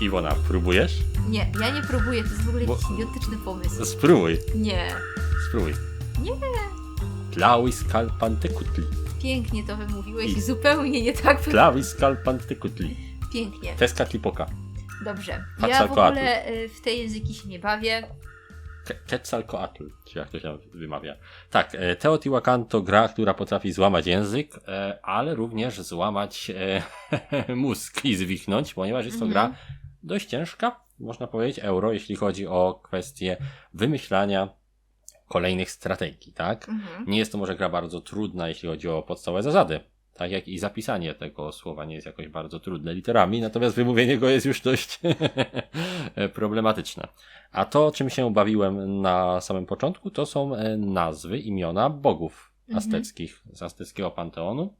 Iwona, próbujesz? Nie, ja nie próbuję, to jest w ogóle Bo- jakiś idiotyczny pomysł. Spróbuj, Nie, spróbuj. nie. Clavis calpantecutli. Pięknie to wymówiłeś I- i zupełnie nie tak wy... Clavis calpantecutli. Pięknie. Tezcatlipoca. Dobrze. Ja w Quetzalcoatl. ogóle y, w te języki się nie bawię. Ke- Quetzalcoatl, czy jak to się wymawia. Tak, e, Teotihuacan to gra, która potrafi złamać język, e, ale również złamać e, mózg i zwichnąć, ponieważ jest to Mhm. gra dość ciężka, można powiedzieć, euro, jeśli chodzi o kwestię wymyślania kolejnych strategii, tak? Mhm. Nie jest to może gra bardzo trudna, jeśli chodzi o podstawowe zasady. Tak jak i zapisanie tego słowa nie jest jakoś bardzo trudne literami, natomiast wymówienie go jest już dość problematyczne. A to, czym się bawiłem na samym początku, to są e, nazwy, imiona bogów Mhm. azteckich z azteckiego panteonu,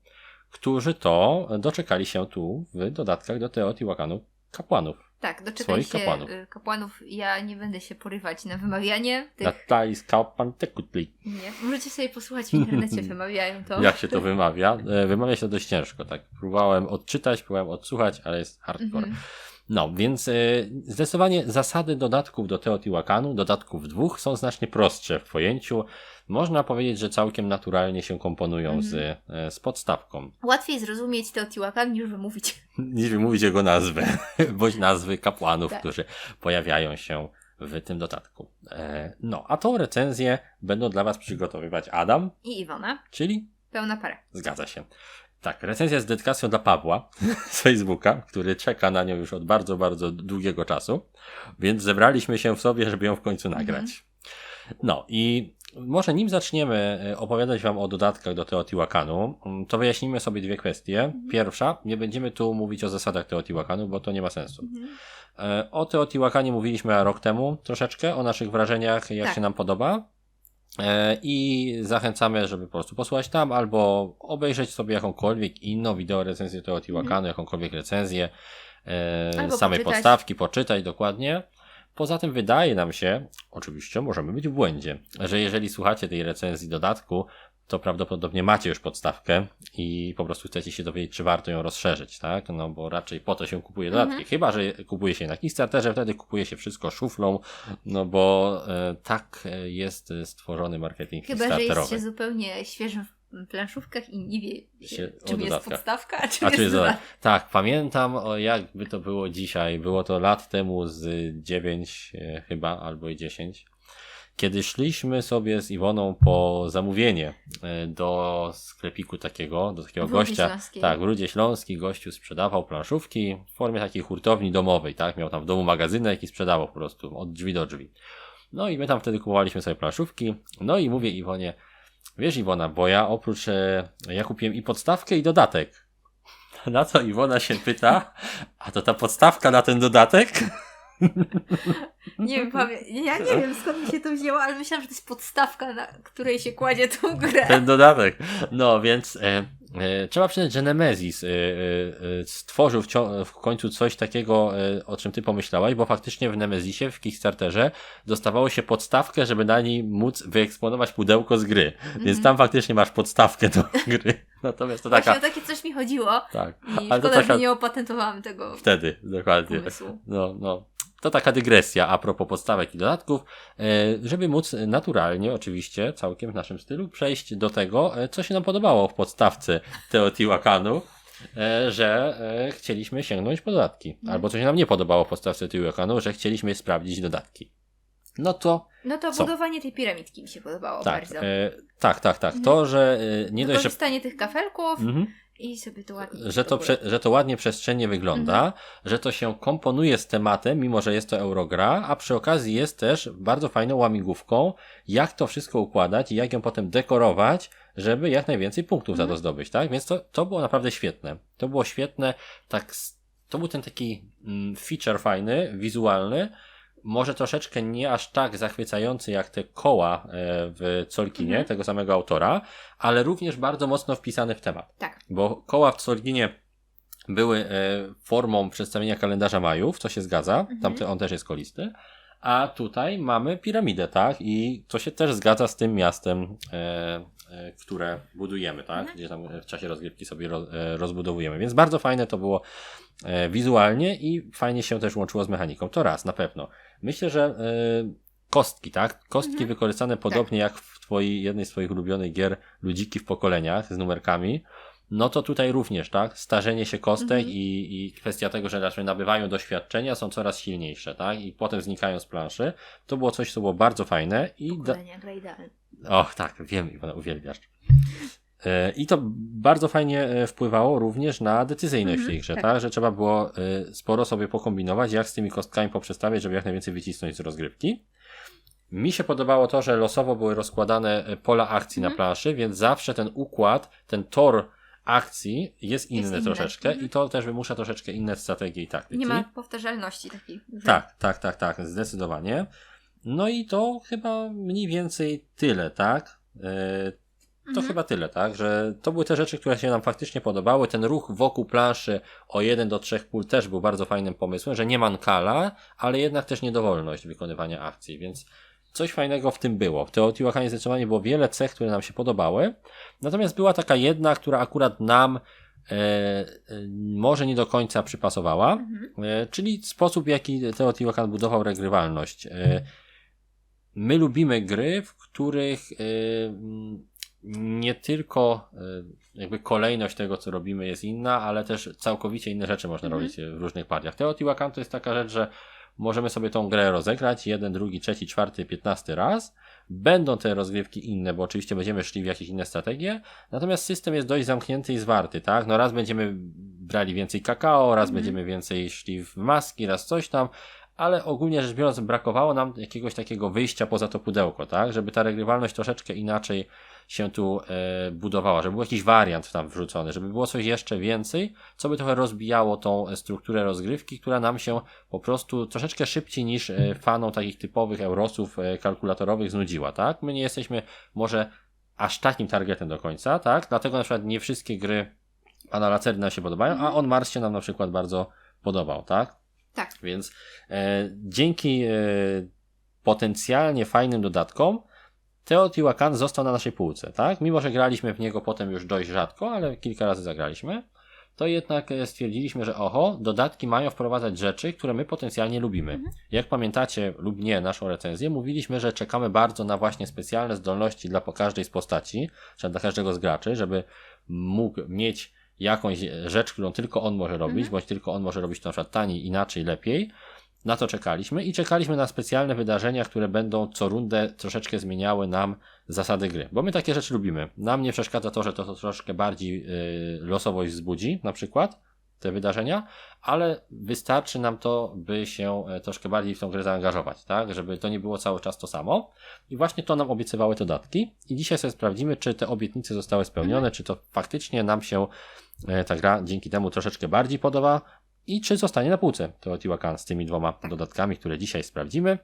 którzy to doczekali się tu w dodatkach do Teotihuacanu kapłanów. Tak, doczekaj się kapłanów. kapłanów. kapłanów. Ja nie będę się porywać na wymawianie tych... Natalis Kalpantecutli. Nie, możecie sobie posłuchać w internecie, wymawiają to. jak się to wymawia. E, Wymawia się to dość ciężko, tak. Próbowałem odczytać, próbowałem odsłuchać, ale jest hardcore. Mhm. No, więc e, zdecydowanie zasady dodatków do Teotihuacanu, dodatków dwóch, są znacznie prostsze w pojęciu. Można powiedzieć, że całkiem naturalnie się komponują z, e, z podstawką. Łatwiej zrozumieć Teotihuacan niż wymówić. Niż wymówić jego nazwę, bądź nazwy kapłanów, Tak. którzy pojawiają się w tym dodatku. E, no, a tą recenzję będą dla Was przygotowywać Adam, I Iwona, czyli pełna para. Zgadza się. Tak, recenzja z dedykacją dla Pawła z Facebooka, który czeka na nią już od bardzo, bardzo długiego czasu, więc zebraliśmy się w sobie, żeby ją w końcu nagrać. No i może nim zaczniemy e, opowiadać Wam o dodatkach do Teotihuacanu, mm, to wyjaśnijmy sobie dwie kwestie. Pierwsza, nie będziemy tu mówić o zasadach Teotihuacanu, bo to nie ma sensu. Mhm. E, O Teotihuacanie mówiliśmy rok temu troszeczkę, o naszych wrażeniach, jak Tak. się nam podoba. E, I zachęcamy, żeby po prostu posłuchać tam albo obejrzeć sobie jakąkolwiek inną wideo recenzję Teotihuacanu, jakąkolwiek recenzję Mhm. Albo samej poczytać. podstawki, poczytać dokładnie. Poza tym wydaje nam się, oczywiście możemy być w błędzie, że jeżeli słuchacie tej recenzji dodatku, to prawdopodobnie macie już podstawkę i po prostu chcecie się dowiedzieć, czy warto ją rozszerzyć, tak? No bo raczej po to się kupuje dodatki. Mhm. Chyba, że kupuje się na Kickstarterze, wtedy kupuje się wszystko szuflą, no bo e, tak e, jest stworzony marketing Chyba, że jest Kickstarterowy. się zupełnie świeżym w planszówkach i nie wie, Się- o czym jest podstawka, a czym A czy jest jest dodatek. Tak, pamiętam, o, jakby to było dzisiaj. Było to lat temu z 9 e, chyba, albo i 10. Kiedy szliśmy sobie z Iwoną po zamówienie e, do sklepiku takiego, do takiego W Rudzie gościa. Śląskiej. Tak, w Rudzie Śląskiej gościu sprzedawał planszówki w formie takiej hurtowni domowej, tak? Miał tam w domu magazynek i sprzedawał po prostu od drzwi do drzwi. No i my tam wtedy kupowaliśmy sobie planszówki. No i mówię Iwonie, wiesz Iwona, bo ja oprócz, e, ja kupiłem i podstawkę i dodatek. Na co Iwona się pyta, a to ta podstawka na ten dodatek? Nie wiem, ja nie wiem skąd mi się to wzięło, ale myślałam, że to jest podstawka, na której się kładzie tą grę. Ten dodatek. No więc e, trzeba przyznać, że Nemesis e, e, e, stworzył w, w końcu coś takiego, e, o czym ty pomyślałaś, bo faktycznie w Nemezisie, w Kickstarterze dostawało się podstawkę, żeby na niej móc wyeksponować pudełko z gry. Więc tam faktycznie masz podstawkę do gry. Natomiast to Właśnie taka... o takie coś mi chodziło Tak, i szkoda, taka... że nie opatentowałam tego Wtedy, dokładnie. pomysłu. No, no. To taka dygresja a propos podstawek i dodatków, e, żeby móc naturalnie, oczywiście, całkiem w naszym stylu, przejść do tego, e, co się nam podobało w podstawce Teotihuacanu, e, że chcieliśmy sięgnąć po dodatki. Mhm. Albo co się nam nie podobało w podstawce Teotihuacanu, że chcieliśmy sprawdzić dodatki. No to No to Co? budowanie tej piramidki mi się podobało tak, bardzo. e, tak, tak, tak. To, że e, nie dość, że Wykorzystanie tych kafelków Mhm. I sobie to ładnie. że to, prze, że to ładnie przestrzennie wygląda, Mhm. że to się komponuje z tematem, mimo że jest to Eurogra, a przy okazji jest też bardzo fajną łamigłówką, jak to wszystko układać i jak ją potem dekorować, żeby jak najwięcej punktów za to Mhm. zdobyć, tak? Więc to, to było naprawdę świetne. To było świetne, tak, to był ten taki mm, feature fajny, wizualny, może troszeczkę nie aż tak zachwycający jak te koła e, w Colkinie, Mhm. tego samego autora, ale również bardzo mocno wpisany w temat Tak. bo koła w Solginie były e, formą przedstawienia kalendarza Majów, co się zgadza, Mhm. tam te- on też jest kolisty, A tutaj mamy piramidę, tak? I to się też zgadza z tym miastem, e, które budujemy, tak? Mhm. Gdzie tam w czasie rozgrywki sobie roz, rozbudowujemy. Więc bardzo fajne to było wizualnie i fajnie się też łączyło z mechaniką. To raz, na pewno. Myślę, że e, kostki, tak? Kostki Mhm. wykorzystane podobnie jak w twojej, jednej z twoich ulubionych gier Ludziki w pokoleniach z numerkami. No to tutaj również, tak? Starzenie się kostek Mhm. i, i kwestia tego, że raczej nabywają doświadczenia, są coraz silniejsze, tak? I potem znikają z planszy. To było coś, co było bardzo fajne i da, Pokolenia, gra idealna. Och, tak, wiem, Iwona, uwielbiasz. E, I to bardzo fajnie e, wpływało również na decyzyjność Mhm, tej grze, tak. tak. Że trzeba było e, sporo sobie pokombinować, jak z tymi kostkami poprzestawiać, żeby jak najwięcej wycisnąć z rozgrywki. Mi się podobało to, że losowo były rozkładane pola akcji na Mhm. planszy, więc zawsze ten układ, ten tor akcji jest inny inny, troszeczkę mhm. i to też wymusza troszeczkę inne strategie i taktyki. Nie ma powtarzalności takiej. Tak, tak, tak, tak, zdecydowanie. No i to chyba mniej więcej tyle, tak? To Mhm. chyba tyle, tak? Że to były te rzeczy, które się nam faktycznie podobały. Ten ruch wokół planszy o 1 do 3 pól też był bardzo fajnym pomysłem, że nie mankala, ale jednak też niedowolność wykonywania akcji, więc coś fajnego w tym było. W Teotihuacanie zdecydowanie było wiele cech, które nam się podobały. Natomiast była taka jedna, która akurat nam e, e, może nie do końca przypasowała. Mhm. E, czyli sposób, w jaki Teotihuacan budował regrywalność. E, My lubimy gry, w których e, nie tylko e, jakby kolejność tego, co robimy jest inna, ale też całkowicie inne rzeczy można Mhm. robić w różnych partiach. Teotihuacan to jest taka rzecz, że możemy sobie tą grę rozegrać jeden, drugi, trzeci, czwarty, piętnasty raz. Będą te rozgrywki inne, bo oczywiście będziemy szli w jakieś inne strategie, natomiast system jest dość zamknięty i zwarty, tak? No raz będziemy brali więcej kakao, raz Mhm. będziemy więcej szli w maski, raz coś tam, ale ogólnie rzecz biorąc brakowało nam jakiegoś takiego wyjścia poza to pudełko, tak? Żeby ta regrywalność troszeczkę inaczej się tu e, budowała, żeby był jakiś wariant tam wrzucony, żeby było coś jeszcze więcej, co by trochę rozbijało tą e, strukturę rozgrywki, która nam się po prostu troszeczkę szybciej niż e, fanom takich typowych eurosów e, kalkulatorowych znudziła, tak? My nie jesteśmy może aż takim targetem do końca, tak? Dlatego na przykład nie wszystkie gry pana Lacerdy nam się podobają, a Mhm. On Mars się nam na przykład bardzo podobał, tak? Tak. Więc e, dzięki e, potencjalnie fajnym dodatkom Teotihuacan został na naszej półce, tak? Mimo, że graliśmy w niego potem już dość rzadko, ale kilka razy zagraliśmy, to jednak e, stwierdziliśmy, że oho, dodatki mają wprowadzać rzeczy, które my potencjalnie lubimy. Mhm. Jak pamiętacie lub nie naszą recenzję, mówiliśmy, że czekamy bardzo na właśnie specjalne zdolności dla każdej z postaci, czy dla każdego z graczy, żeby mógł mieć jakąś rzecz, którą tylko on może robić, Mhm. bądź tylko on może robić to na przykład taniej, inaczej, lepiej. Na to czekaliśmy i czekaliśmy na specjalne wydarzenia, które będą co rundę troszeczkę zmieniały nam zasady gry. Bo my takie rzeczy lubimy. Nam nie przeszkadza to, że to, to troszkę bardziej yy, losowość wzbudzi, na przykład te wydarzenia, ale wystarczy nam to, by się e, troszkę bardziej w tą grę zaangażować, tak? Żeby to nie było cały czas to samo. I właśnie to nam obiecywały te dodatki. I dzisiaj sobie sprawdzimy, czy te obietnice zostały spełnione, czy to faktycznie nam się e, ta gra dzięki temu troszeczkę bardziej podoba i czy zostanie na półce Teotihuacan z tymi dwoma dodatkami, które dzisiaj sprawdzimy.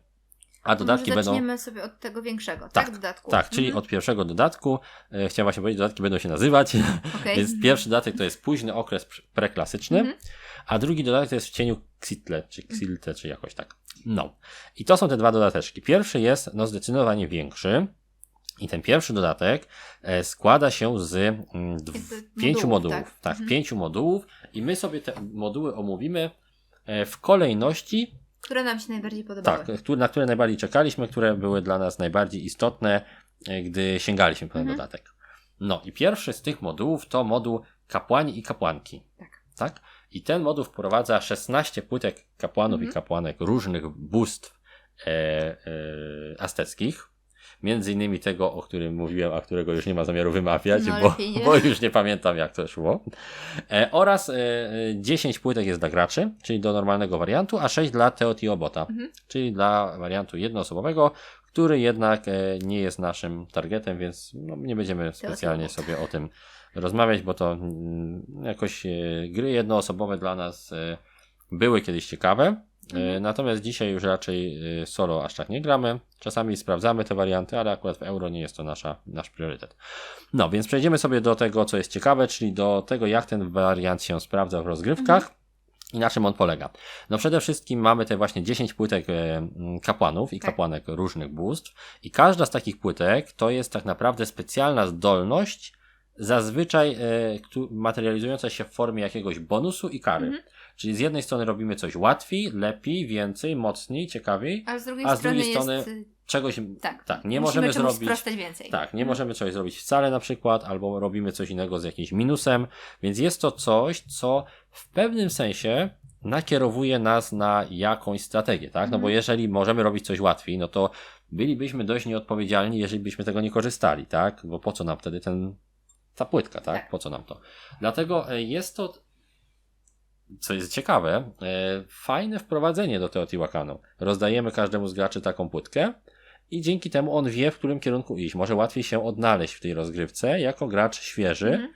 A dodatki Może będą. zaczniemy sobie od tego większego, tak? Tak, Dodatku. Tak, czyli Mhm. od pierwszego dodatku. E, chciałem właśnie powiedzieć, dodatki będą się nazywać. Okej. Więc pierwszy dodatek to jest późny okres pr- preklasyczny, Mhm. a drugi dodatek to jest w cieniu Xitle, czy Xilte, czy jakoś tak. No. I to są te dwa dodateczki. Pierwszy jest no zdecydowanie większy. I ten pierwszy dodatek e, składa się z mm, pięciu modułów, modułów. tak. Tak, Mhm. pięciu modułów. I my sobie te moduły omówimy e, w kolejności, Które nam się najbardziej podobały. tak, na które najbardziej czekaliśmy, które były dla nas najbardziej istotne, e, gdy sięgaliśmy po ten Mhm. dodatek. No i pierwszy z tych modułów to moduł kapłani i kapłanki. Tak. tak? I ten moduł wprowadza 16 płytek kapłanów Mhm. i kapłanek różnych bóstw e, e, azteckich. Między innymi tego, o którym mówiłem, a którego już nie ma zamiaru wymawiać, No, bo, bo już nie pamiętam jak to szło. E, oraz e, e, 10 płytek jest dla graczy, czyli do normalnego wariantu, a 6 dla Teotiobota, Mhm. czyli dla wariantu jednoosobowego, który jednak e, nie jest naszym targetem, więc no, nie będziemy specjalnie sobie o tym rozmawiać, bo to mm, jakoś e, gry jednoosobowe dla nas e, były kiedyś ciekawe. E, Mhm. Natomiast dzisiaj już raczej e, solo aż tak nie gramy. Czasami sprawdzamy te warianty, ale akurat w euro nie jest to nasza, nasz priorytet. No, więc przejdziemy sobie do tego, co jest ciekawe, czyli do tego, jak ten wariant się sprawdza w rozgrywkach. I na czym on polega? No przede wszystkim mamy te właśnie 10 płytek e, kapłanów i Tak. kapłanek różnych bóstw i każda z takich płytek to jest tak naprawdę specjalna zdolność, zazwyczaj e, materializująca się w formie jakiegoś bonusu i kary. Mhm. Czyli z jednej strony robimy coś łatwiej, lepiej, więcej, mocniej, ciekawiej, A z drugiej A z strony drugiej strony jest... czegoś Tak, tak nie możemy zrobić tak, nie Mhm. możemy czegoś zrobić wcale na przykład, albo robimy coś innego z jakimś minusem, więc jest to coś, co w pewnym sensie nakierowuje nas na jakąś strategię, tak? No bo Mhm. jeżeli możemy robić coś łatwiej, no to bylibyśmy dość nieodpowiedzialni, jeżeli byśmy tego nie korzystali, tak? Bo po co nam wtedy ten, ta płytka, tak? Tak. Po co nam to? Dlatego e, jest to, co jest ciekawe, e, fajne wprowadzenie do Teotihuacanu. Rozdajemy każdemu z graczy taką płytkę, i dzięki temu on wie, w którym kierunku iść. Może łatwiej się odnaleźć w tej rozgrywce jako gracz świeży,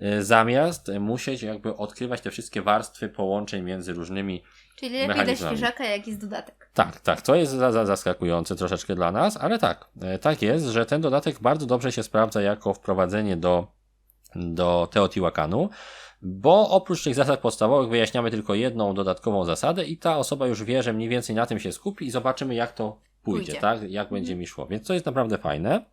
y, zamiast musieć jakby odkrywać te wszystkie warstwy połączeń między różnymi. Czyli lepiej mechanizmami. świeżaka, jak jest dodatek. Tak, tak, to jest za, za zaskakujące troszeczkę dla nas, ale tak, e, tak jest, że ten dodatek bardzo dobrze się sprawdza jako wprowadzenie do, do Teotihuacanu, bo oprócz tych zasad podstawowych wyjaśniamy tylko jedną dodatkową zasadę i ta osoba już wie, że mniej więcej na tym się skupi i zobaczymy jak to pójdzie, Pójdzie. tak? Jak będzie mi szło. Więc to jest naprawdę fajne.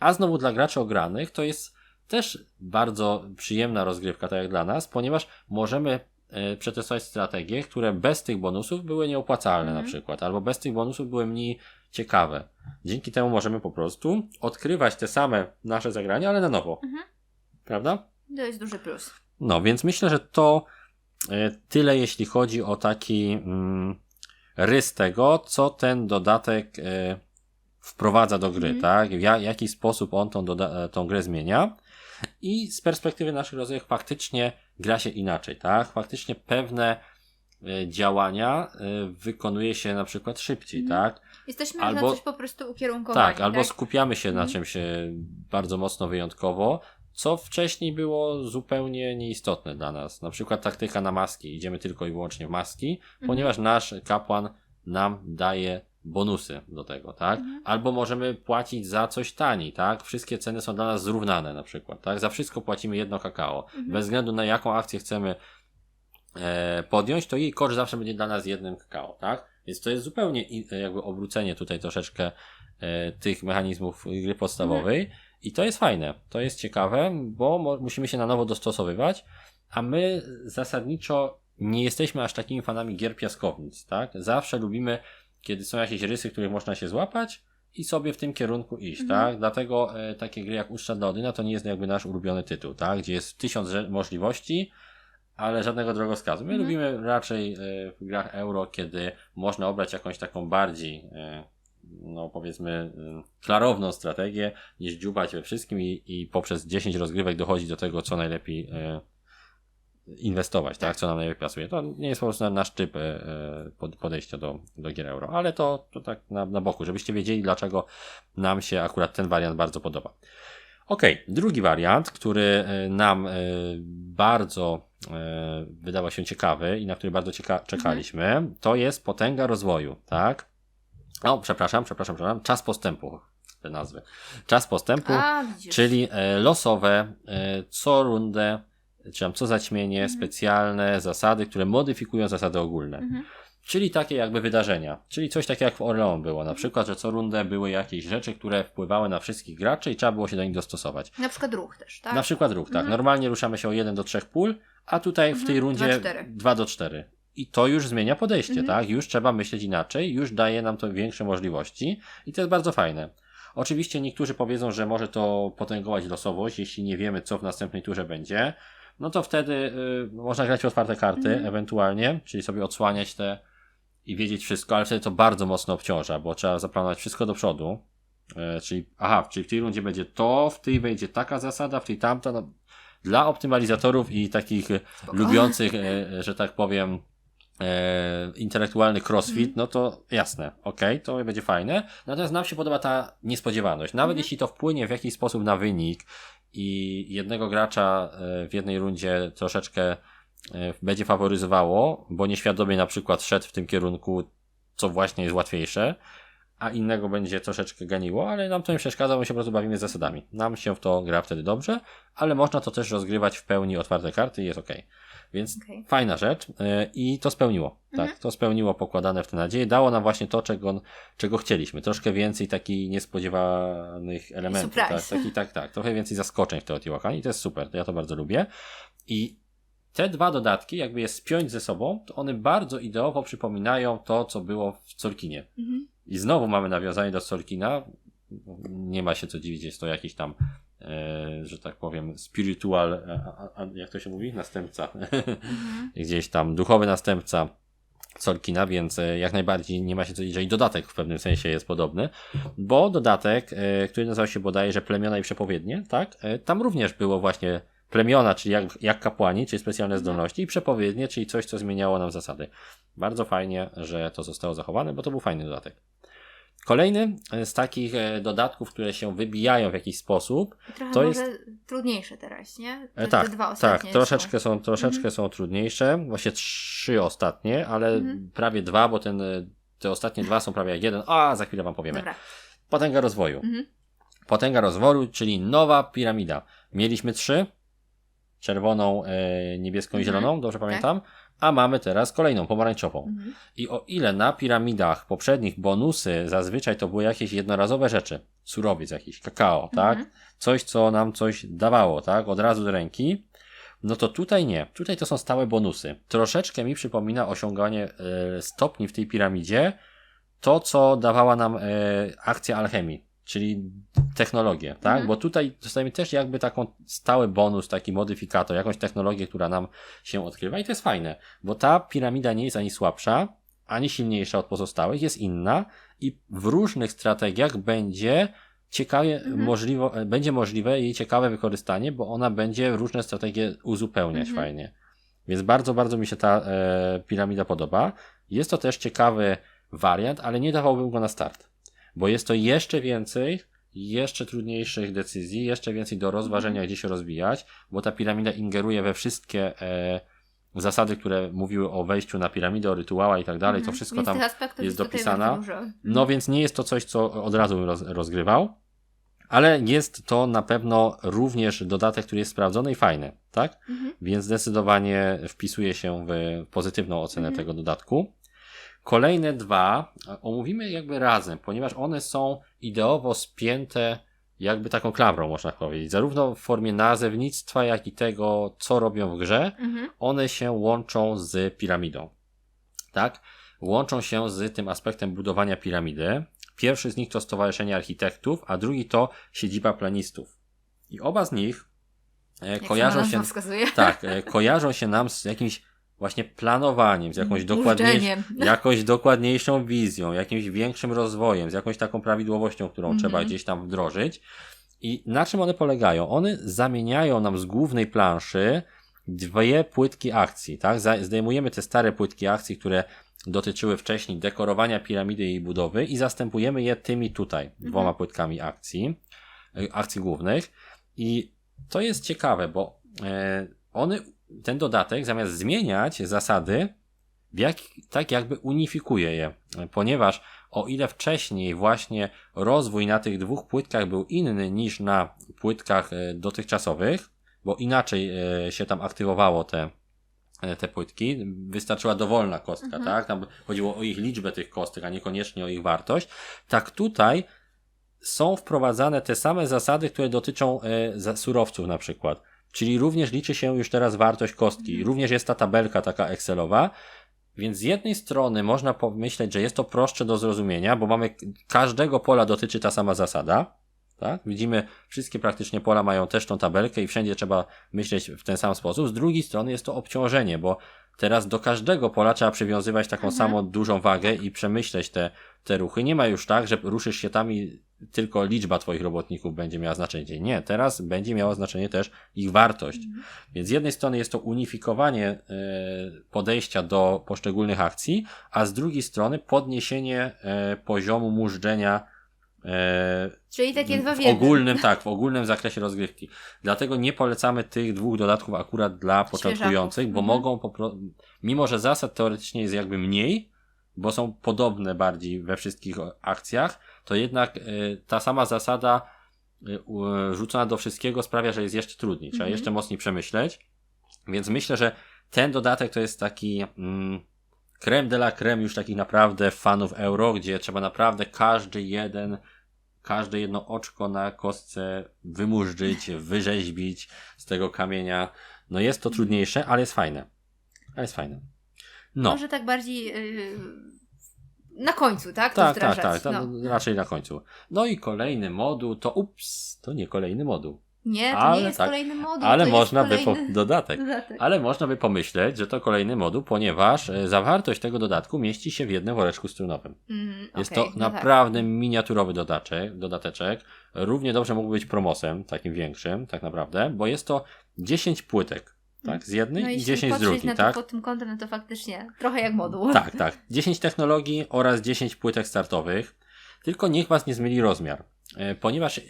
A znowu dla graczy ogranych to jest też bardzo przyjemna rozgrywka, tak jak dla nas, ponieważ możemy e, przetestować strategie, które bez tych bonusów były nieopłacalne Mhm. na przykład, albo bez tych bonusów były mniej ciekawe. Dzięki temu możemy po prostu odkrywać te same nasze zagrania, ale na nowo. Mhm. Prawda? To jest duży plus. No, więc myślę, że to e, tyle, jeśli chodzi o taki mm, rys tego, co ten dodatek e, wprowadza do gry, Mhm. tak? W ja, jaki sposób on tą, e, tą grę zmienia. I z perspektywy naszych rozgrywek faktycznie gra się inaczej, tak? Faktycznie pewne działania wykonuje się na przykład szybciej, Mhm. tak? Jesteśmy Albo- na coś po prostu ukierunkowani. Tak, albo skupiamy się na Mhm. czymś bardzo mocno wyjątkowo, co wcześniej było zupełnie nieistotne dla nas. Na przykład taktyka na maski. Idziemy tylko i wyłącznie w maski, Mhm. ponieważ nasz kapłan nam daje bonusy do tego, tak? Mhm. Albo możemy płacić za coś taniej, tak? Wszystkie ceny są dla nas zrównane na przykład, tak? Za wszystko płacimy jedno kakao. Mhm. Bez względu na jaką akcję chcemy e, podjąć, to jej koszt zawsze będzie dla nas jednym kakao, tak? Więc to jest zupełnie i- jakby obrócenie tutaj troszeczkę e, tych mechanizmów gry podstawowej i to jest fajne, to jest ciekawe, bo musimy się na nowo dostosowywać, a my zasadniczo nie jesteśmy aż takimi fanami gier piaskownic, tak? Zawsze lubimy, kiedy są jakieś rysy, których można się złapać i sobie w tym kierunku iść, Mhm. tak? Dlatego e, takie gry jak Uczta dla Odyna to nie jest jakby nasz ulubiony tytuł, tak? Gdzie jest tysiąc możliwości, ale żadnego drogowskazu. My Mhm. lubimy raczej e, w grach euro, kiedy można obrać jakąś taką bardziej, e, no powiedzmy, e, klarowną strategię, niż dziubać we wszystkim i, i poprzez 10 rozgrywek dochodzi do tego, co najlepiej e, inwestować, tak? Co nam najlepiej pasuje. To nie jest po prostu nasz typ pod- podejścia do, do gier euro, ale to, to tak na, na boku, żebyście wiedzieli, dlaczego nam się akurat ten wariant bardzo podoba. Okej, drugi wariant, który nam bardzo wydawał się ciekawy i na który bardzo czekaliśmy, to jest potęga rozwoju, tak? O, przepraszam, przepraszam, przepraszam, czas postępu, te nazwy. Czas postępu, A, czyli e, losowe, e, co rundę, czy tam co zaćmienie, Mhm. specjalne zasady, które modyfikują zasady ogólne. Mhm. Czyli takie jakby wydarzenia. Czyli coś takiego jak w Orlean było. Na przykład, że co rundę były jakieś rzeczy, które wpływały na wszystkich graczy i trzeba było się do nich dostosować. Na przykład ruch też, tak? Na przykład ruch, tak. Mhm. Normalnie ruszamy się o 1 do 3 pól, a tutaj w Mhm, tej rundzie cztery. 2 do 4. I to już zmienia podejście, Mhm. tak? Już trzeba myśleć inaczej, już daje nam to większe możliwości i to jest bardzo fajne. Oczywiście niektórzy powiedzą, że może to potęgować losowość, jeśli nie wiemy, co w następnej turze będzie. No to wtedy y, można grać w otwarte karty, Mhm. ewentualnie, czyli sobie odsłaniać te i wiedzieć wszystko, ale wtedy to bardzo mocno obciąża, bo trzeba zaplanować wszystko do przodu. E, czyli, aha, czyli w tej rundzie będzie to, w tej wejdzie taka zasada, w tej tamta. No, dla optymalizatorów i takich Spoko. lubiących, e, że tak powiem, e, intelektualny crossfit, Mhm. no to jasne, okej, to będzie fajne. Natomiast nam się podoba ta niespodziewaność. Nawet Mhm. jeśli to wpłynie w jakiś sposób na wynik i jednego gracza e, w jednej rundzie troszeczkę e, będzie faworyzowało, bo nieświadomie na przykład szedł w tym kierunku, co właśnie jest łatwiejsze, a innego będzie troszeczkę ganiło, ale nam to nie przeszkadza, my się po prostu bawimy zasadami. Nam się w to gra wtedy dobrze, ale można to też rozgrywać w pełni otwarte karty i jest ok. Więc Okej. fajna rzecz e, i to spełniło. Mhm. Tak, to spełniło pokładane w te nadzieje. Dało nam właśnie to, czego, czego chcieliśmy. Troszkę więcej takich niespodziewanych elementów. Tak, taki, tak, tak. Trochę więcej zaskoczeń w Teotihuacan i to jest super. Ja to bardzo lubię. I te dwa dodatki, jakby je spiąć ze sobą, to one bardzo ideowo przypominają to, co było w Corkinie. Mhm. I znowu mamy nawiązanie do Sorkina. Nie ma się co dziwić, jest to jakiś tam, że tak powiem, spiritual, e, a, a, jak to się mówi? Następca. Mhm. Gdzieś tam duchowy następca Sorkina, więc e, jak najbardziej nie ma się co że i dodatek w pewnym sensie jest podobny, bo dodatek, e, który nazywał się bodajże Plemiona i Przepowiednie, tak? E, tam również było właśnie plemiona, czyli jak, jak kapłani, czyli specjalne zdolności i przepowiednie, czyli coś, co zmieniało nam zasady. Bardzo fajnie, że to zostało zachowane, bo to był fajny dodatek. Kolejny z takich e, dodatków, które się wybijają w jakiś sposób, Trochę To może trudniejsze teraz, nie? Te, E, tak, te dwa tak, troszeczkę są, troszeczkę Mhm. są trudniejsze, właśnie trzy ostatnie, ale Mhm. prawie dwa, bo ten, e, te ostatnie dwa są prawie jak jeden, a za chwilę wam Są. powiemy. Dobra. Potęga rozwoju. Mhm. Potęga rozwoju, czyli nowa piramida. Mieliśmy trzy, czerwoną, e, niebieską i Mhm. zieloną, dobrze pamiętam, a mamy teraz kolejną, pomarańczową. Mhm. I o ile na piramidach poprzednich bonusy zazwyczaj to były jakieś jednorazowe rzeczy, surowiec jakiś, kakao, tak? Mhm. Coś, co nam coś dawało, tak? Od razu do ręki. No to tutaj nie. Tutaj to są stałe bonusy. Troszeczkę mi przypomina osiąganie e, stopni w tej piramidzie to, co dawała nam e, akcja alchemii, czyli technologię, tak? Mhm. Bo tutaj dostajemy też jakby taką stały bonus, taki modyfikator, jakąś technologię, która nam się odkrywa i to jest fajne, bo ta piramida nie jest ani słabsza, ani silniejsza od pozostałych, jest inna i w różnych strategiach będzie ciekawie, Mhm. możliwo, e, będzie możliwe jej ciekawe wykorzystanie, bo ona będzie różne strategie uzupełniać Mhm. fajnie. Więc bardzo, bardzo mi się ta e, piramida podoba. Jest to też ciekawy wariant, ale nie dawałbym go na start, bo jest to jeszcze więcej, jeszcze trudniejszych decyzji, jeszcze więcej do rozważenia, Mhm. gdzie się rozwijać, bo ta piramida ingeruje we wszystkie e, zasady, które mówiły o wejściu na piramidę, o rytuałach i tak dalej. To Mhm. wszystko Więc tam jest bardzo dużo. no więc nie jest to coś, co od razu bym roz, rozgrywał, ale jest to na pewno również dodatek, który jest sprawdzony i fajny, tak? Mhm. Więc zdecydowanie wpisuje się w pozytywną ocenę Mhm. tego dodatku. Kolejne dwa omówimy jakby razem, ponieważ one są ideowo spięte jakby taką klamrą, można powiedzieć. Zarówno w formie nazewnictwa, jak i tego, co robią w grze, Mhm. one się łączą z piramidą. Tak? Łączą się z tym aspektem budowania piramidy. Pierwszy z nich to Stowarzyszenie Architektów, a drugi to Siedziba Planistów. I oba z nich e, Jak kojarzą się, wskazuje. tak, e, kojarzą się nam z jakimś właśnie planowaniem, z jakąś, dokładniejszą, jakąś dokładniejszą wizją, jakimś większym rozwojem, z jakąś taką prawidłowością, którą Mhm. trzeba gdzieś tam wdrożyć. I na czym one polegają? One zamieniają nam z głównej planszy dwie płytki akcji, tak? Zdejmujemy te stare płytki akcji, które dotyczyły wcześniej dekorowania piramidy i jej budowy i zastępujemy je tymi tutaj, dwoma płytkami akcji, e, akcji głównych. I to jest ciekawe, bo e, one, ten dodatek zamiast zmieniać zasady, jak, tak jakby unifikuje je, ponieważ o ile wcześniej właśnie rozwój na tych dwóch płytkach był inny niż na płytkach e, dotychczasowych, bo inaczej e, się tam aktywowało te, e, te płytki, wystarczyła dowolna kostka, Mhm. tak? Tam chodziło o ich liczbę tych kostek, a niekoniecznie o ich wartość. Tak tutaj są wprowadzane te same zasady, które dotyczą surowców na przykład. Czyli również liczy się już teraz wartość kostki. Mhm. Również jest ta tabelka taka Excelowa. Więc z jednej strony można pomyśleć, że jest to prostsze do zrozumienia, bo mamy każdego pola dotyczy ta sama zasada. Tak? Widzimy, wszystkie praktycznie pola mają też tą tabelkę i wszędzie trzeba myśleć w ten sam sposób. Z drugiej strony jest to obciążenie, bo teraz do każdego pola trzeba przywiązywać taką Mhm. samą dużą wagę i przemyśleć te, te ruchy. Nie ma już tak, że ruszysz się tam i tylko liczba Twoich robotników będzie miała znaczenie. Nie, teraz będzie miała znaczenie też ich wartość. Więc z jednej strony jest to unifikowanie e, podejścia do poszczególnych akcji, a z drugiej strony podniesienie e, poziomu mużdżenia e, Czyli takie dwa w ogólnym, tak, w ogólnym zakresie rozgrywki. Dlatego nie polecamy tych dwóch dodatków akurat dla początkujących, bo Mhm. mogą po pro... mimo że zasad teoretycznie jest jakby mniej, bo są podobne bardziej we wszystkich akcjach, to jednak y, ta sama zasada y, u- rzucona do wszystkiego sprawia, że jest jeszcze trudniej. Trzeba Mhm. jeszcze mocniej przemyśleć. Więc myślę, że Ten dodatek to jest taki mm, creme de la creme już takich naprawdę fanów euro, gdzie trzeba naprawdę każdy jeden, każde jedno oczko na kostce wymurzyć, wyrzeźbić z tego kamienia. No jest to trudniejsze, ale jest fajne. Ale jest fajne. No. Może tak bardziej yy, na końcu, tak? Tak, tak, tak, tak, No. raczej na końcu. No i kolejny moduł to ups, to nie kolejny moduł. Nie, to Ale nie jest tak. kolejny moduł. Ale można by po... kolejny dodatek. dodatek. Ale można by pomyśleć, że to kolejny moduł, ponieważ e, zawartość tego dodatku mieści się w jednym woreczku strunowym. Mm, Jest okej, to no tak. naprawdę miniaturowy dodatek, dodateczek. Równie dobrze mógł być promosem, takim większym, tak naprawdę, bo jest to 10 płytek, tak? Z jednej No i jeśli 10 z drugiej, na tak? pod tym kątem, no to faktycznie trochę jak moduł. Tak, tak. 10 technologii oraz 10 płytek startowych. Tylko niech Was nie zmyli rozmiar, e, ponieważ e,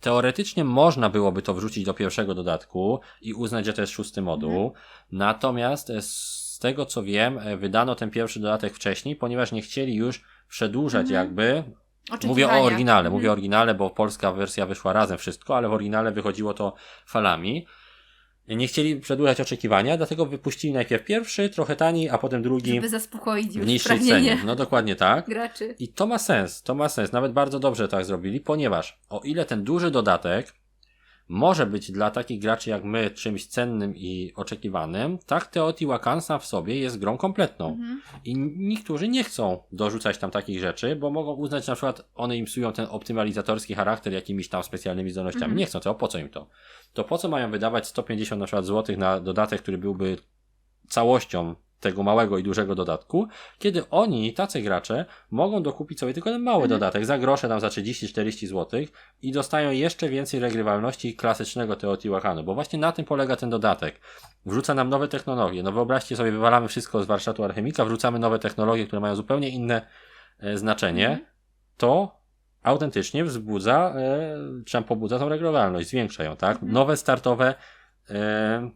teoretycznie można byłoby to wrzucić do pierwszego dodatku i uznać, że to jest szósty moduł. Natomiast e, z tego co wiem, e, wydano ten pierwszy dodatek wcześniej, ponieważ nie chcieli już przedłużać Mhm. jakby. Mówię o oryginale, Mhm. mówię o oryginale, bo polska wersja wyszła razem wszystko, ale w oryginale wychodziło to falami. Nie chcieli przedłużać oczekiwania, dlatego wypuścili najpierw pierwszy, trochę taniej, a potem drugi Żeby zaspokoić w niższej cenie. No dokładnie tak. graczy. I to ma sens, to ma sens. Nawet bardzo dobrze tak zrobili, ponieważ o ile ten duży dodatek może być dla takich graczy jak my czymś cennym i oczekiwanym, tak Teotihuacan sam w sobie jest grą kompletną. Mhm. I niektórzy nie chcą dorzucać tam takich rzeczy, bo mogą uznać, na przykład one im psują ten optymalizatorski charakter jakimiś tam specjalnymi zdolnościami. Mhm. Nie chcą tego, po co im to? To po co mają wydawać 150 na przykład złotych na dodatek, który byłby całością tego małego i dużego dodatku, kiedy oni, tacy gracze, mogą dokupić sobie tylko ten mały Mhm. dodatek za grosze, tam za 30-40 złotych i dostają jeszcze więcej regrywalności klasycznego Teotihuacanu, bo właśnie na tym polega ten dodatek. Wrzuca nam nowe technologie. No wyobraźcie sobie, wywalamy wszystko z warsztatu alchemika, wrzucamy nowe technologie, które mają zupełnie inne e, znaczenie, Mhm. to autentycznie wzbudza, e, czy tam pobudza tą regrywalność, zwiększa ją, tak? Mhm. Nowe startowe e,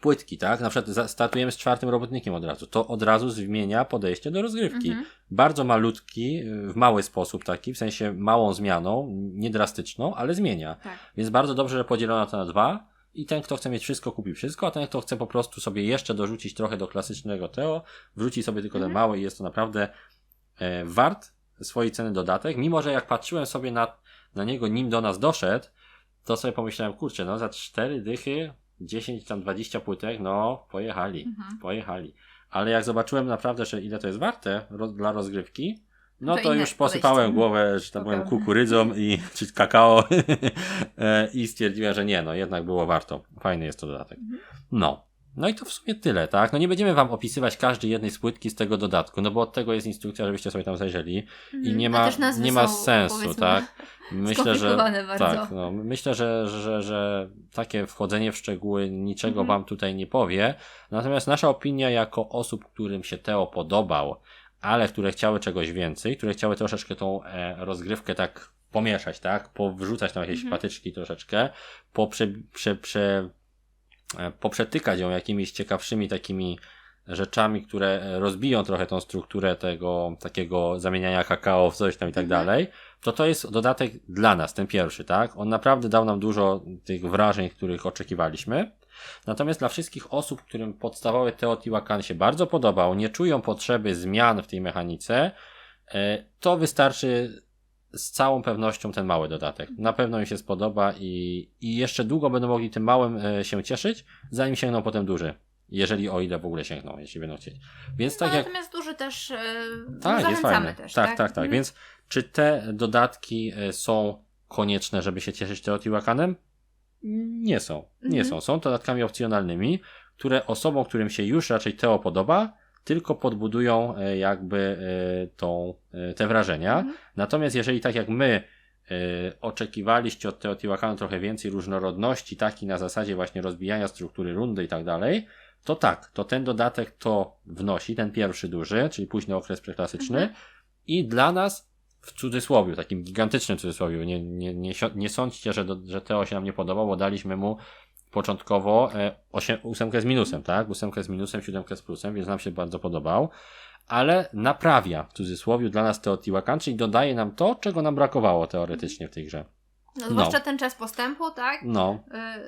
płytki, tak? Na przykład startujemy z czwartym robotnikiem od razu. To od razu zmienia podejście do rozgrywki. Mhm. Bardzo malutki, w mały sposób taki, w sensie małą zmianą, nie drastyczną, ale zmienia. Tak. Więc bardzo dobrze, że podzielono to na dwa i ten, kto chce mieć wszystko, kupi wszystko, a ten, kto chce po prostu sobie jeszcze dorzucić trochę do klasycznego Teo, wrzuci sobie tylko ten Mhm. mały i jest to naprawdę e, wart swojej ceny dodatek, mimo że jak patrzyłem sobie na, na niego, nim do nas doszedł, to sobie pomyślałem, kurczę, no za cztery dychy, 10 tam 20 płytek, no pojechali, Mhm. pojechali. Ale jak zobaczyłem naprawdę, że ile to jest warte roz, dla rozgrywki, no To to, już posypałem podejście. głowę, że tak powiem, kukurydzą i, czy kakao E, i stwierdziłem, że nie, no jednak było warto. Fajny jest to dodatek. Mhm. No. No i to w sumie tyle, tak? No nie będziemy wam opisywać każdej jednej z płytki z tego dodatku, no bo od tego jest instrukcja, żebyście sobie tam zajrzeli i Mhm. nie ma, nie ma sensu, tak? Myślę, że bardzo. tak, no, myślę, że, że, że takie wchodzenie w szczegóły niczego Mhm. wam tutaj nie powie. Natomiast nasza opinia jako osób, którym się Teo podobał, ale które chciały czegoś więcej, które chciały troszeczkę tą e, rozgrywkę tak pomieszać, tak? Powrzucać tam jakieś Mhm. patyczki troszeczkę, poprze, prze, prze, poprzetykać ją jakimiś ciekawszymi takimi rzeczami, które e, rozbiją trochę tą strukturę tego takiego zamieniania kakao w coś tam i tak Mhm. dalej, to to jest dodatek dla nas, ten pierwszy, tak? On naprawdę dał nam dużo tych wrażeń, których oczekiwaliśmy. Natomiast dla wszystkich osób, którym podstawowy Teotihuacan się bardzo podobał, nie czują potrzeby zmian w tej mechanice, e, to wystarczy z całą pewnością ten mały dodatek. Na pewno im się spodoba i, i jeszcze długo będą mogli tym małym e, się cieszyć, zanim sięgną potem duży. Jeżeli o ile w ogóle sięgną, jeśli będą chcieć. Więc tak no, jak. Natomiast duży też e, Tak, jest fajne. też, tak, tak? tak, tak. Mhm. Więc czy te dodatki e, są konieczne, żeby się cieszyć Teotihuacanem? Nie są. Nie Mhm. są. Są dodatkami opcjonalnymi, które osobom, którym się już raczej Teo podoba, tylko podbudują e, jakby e, tą, e, te wrażenia. Mhm. Natomiast jeżeli tak jak my oczekiwaliście od Teotihuacanu trochę więcej różnorodności, taki na zasadzie właśnie rozbijania struktury rundy i tak dalej, to tak, to ten dodatek to wnosi, ten pierwszy duży, czyli późny okres preklasyczny Mhm. i dla nas w cudzysłowie, takim gigantycznym cudzysłowie, nie, nie, nie, nie sądźcie, że, do, że Teo się nam nie podobał, bo daliśmy mu początkowo e, osiem, ósemkę z minusem, tak? Ósemkę z minusem, siódemkę z plusem, więc nam się bardzo podobał, ale naprawia w cudzysłowie dla nas Teotihuacan, czyli dodaje nam to, czego nam brakowało teoretycznie w tej grze. No, zwłaszcza ten czas postępu, tak? No,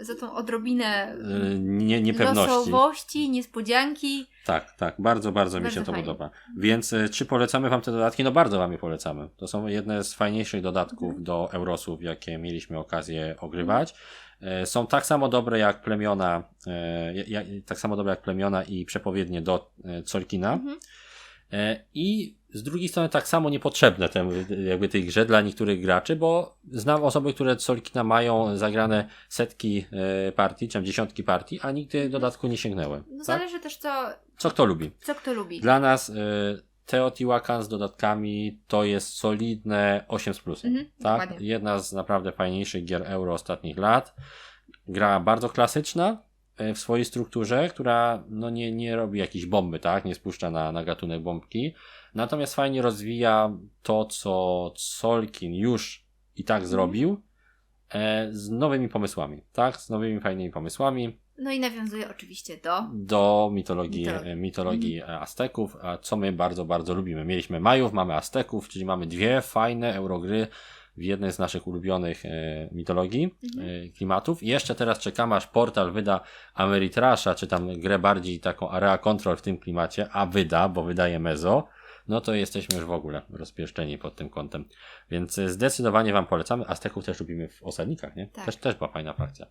Y, za tą odrobinę y, nie, niepewności. losowości, niespodzianki. Tak, tak, bardzo, bardzo, mi Bardzo się to fajnie. podoba. Więc y, czy polecamy Wam te dodatki? No bardzo Wam je polecamy. To są jedne z fajniejszych dodatków Mhm. do Eurosów, jakie mieliśmy okazję ogrywać. E, Są tak samo dobre jak plemiona, ja- tak samo dobre jak plemiona i przepowiednie do Colkina. Mhm. I z drugiej strony tak samo niepotrzebne tem, jakby tej grze dla niektórych graczy, bo znam osoby, które Solkina mają zagrane setki e, partii, czy dziesiątki partii, a nigdy dodatku nie sięgnęły. No tak? zależy też co, Co kto lubi. co kto lubi. Dla nas y, Teotihuacan z dodatkami to jest solidne 8 z plusem. Mhm, tak? dokładnie. Jedna z naprawdę fajniejszych gier euro ostatnich lat. Gra bardzo klasyczna y, w swojej strukturze, która no nie, nie robi jakiejś bomby, tak? Nie spuszcza na, na gatunek bombki. Natomiast fajnie rozwija to, co Solkin już i tak Mhm. zrobił. e, Z nowymi pomysłami, tak? Z nowymi fajnymi pomysłami No i nawiązuje oczywiście do. do mitologii, Mitologii. e, mitologii e, Azteków, a co my bardzo, bardzo lubimy. Mieliśmy Majów, mamy Azteków, czyli mamy dwie fajne eurogry w jednej z naszych ulubionych mitologii, e, klimatów. I jeszcze teraz czekamy, aż portal wyda Ameritrasza, czy tam grę bardziej taką Area Control w tym klimacie, a wyda, bo wydaje Mezo, no to jesteśmy już w ogóle rozpieszczeni pod tym kątem. Więc e, zdecydowanie Wam polecamy. Azteków też lubimy w osadnikach, nie? Tak. Też, też była fajna frakcja.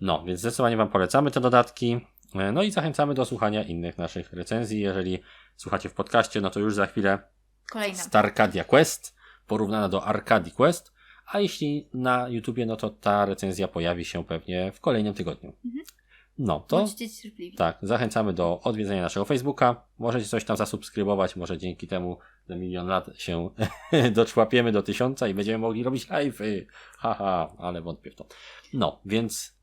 No, więc zdecydowanie Wam polecamy te dodatki. E, No i zachęcamy do słuchania innych naszych recenzji. Jeżeli słuchacie w podcaście, no to już za chwilę Kolejna. Starcadia Quest, porównana do Arcadi Quest. A jeśli na YouTubie, no to ta recenzja pojawi się pewnie w kolejnym tygodniu. Mhm. No, to Bądźcie cierpliwi. tak, zachęcamy do odwiedzenia naszego Facebooka. Możecie coś tam zasubskrybować, może dzięki temu za milion lat się doczłapiemy do tysiąca i będziemy mogli robić live'y. Haha, ale wątpię w to. No, więc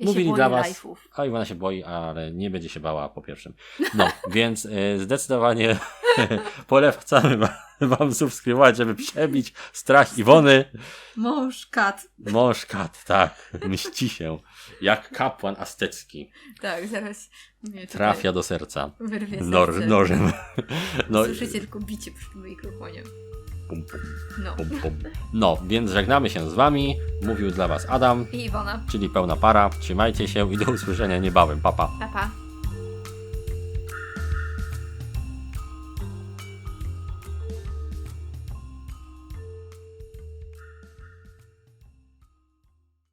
Ja mówili dla was. A Iwona się boi, ale nie będzie się bała po pierwszym. No, więc e, zdecydowanie polecamy wa- wam subskrybować, żeby przebić strach Iwony. Mąż kat. Mąż kat, tak, mści się. Jak kapłan aztecki. Tak, zaraz tutaj Trafia do serca. Wyrwie Nor, serce. nożem. No, Słyszycie tylko bicie przy mikrofonie. Pum, pum, No. pum, pum. no, więc żegnamy się z wami. Mówił dla was Adam, I Iwona. czyli pełna para. Trzymajcie się i do usłyszenia niebawem. Papa. Pa. Pa, pa.